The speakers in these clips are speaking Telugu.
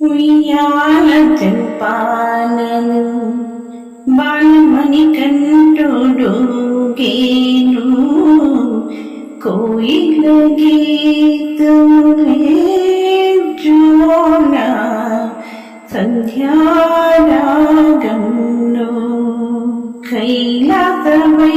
ഉയ്യാലത്തിൻ പാലനും ബാലമണി കണ്ടൊടുകേനു കോയില ഗീതോന സന്ധ്യാരാഗം കൈലാസമൈ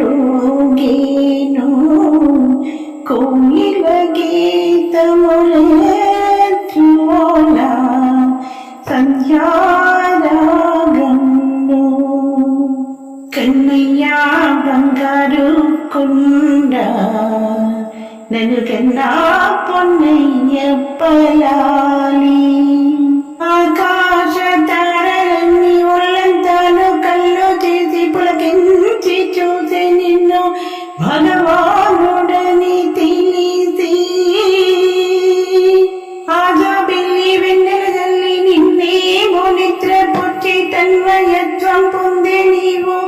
కంటూగేను కోయిల గీతములే సంధ్యారాగంలో. కన్నయ్య బంగారు కొండ నన్ను కన్నా పొన్నయ్య భగవానుడని తెలిసి ఆజా బిల్లి వెన్నెల జల్లి నిన్నే నిద్ర పుట్టి తన్వయత్వం పొందే నీవు.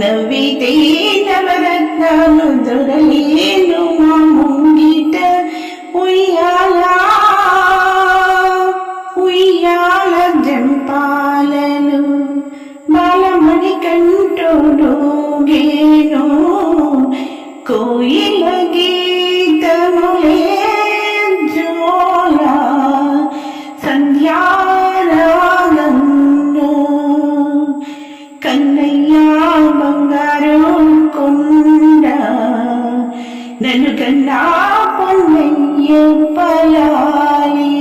నవ్వితే నవరత్నాలు దొరలేను మా ముంగిట. ఉయ్యాలా ఉయ్యాల జంపాలను బాలమణి కంటోడు നനകല്ലാ പൊന്നെയ്യ പലാലി